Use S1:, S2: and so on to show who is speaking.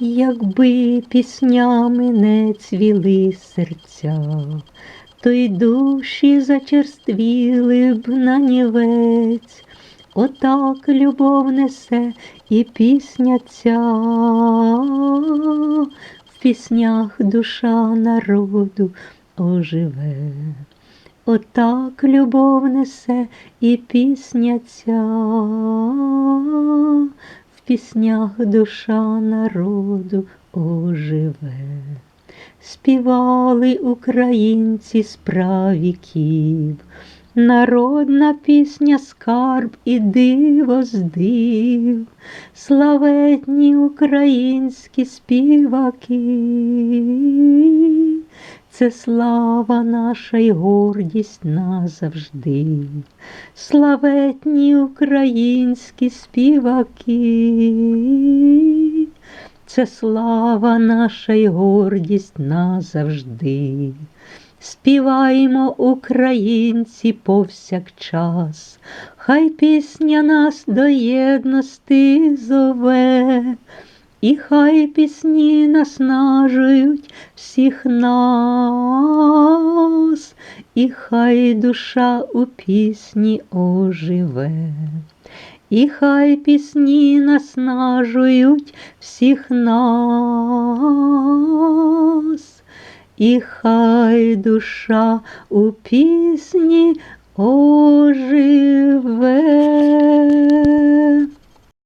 S1: Якби піснями не цвіли серця, то й душі зачерствіли б на нівець. Отак любов несе і пісня ця, в піснях душа народу оживе. Отак любов несе і пісня ця, піснях душа народу оживе. Співали українці справіків, правіків, народна пісня, скарб і диво здив, славетні українські співаки. Це слава наша й гордість назавжди, славетні українські співаки, це слава наша й гордість назавжди. Співаємо, українці, повсякчас, хай пісня нас до єдності зове. І хай пісні наснажують всіх нас, і хай душа у пісні оживе, і хай пісні наснажують всіх нас, і хай душа у пісні оживе.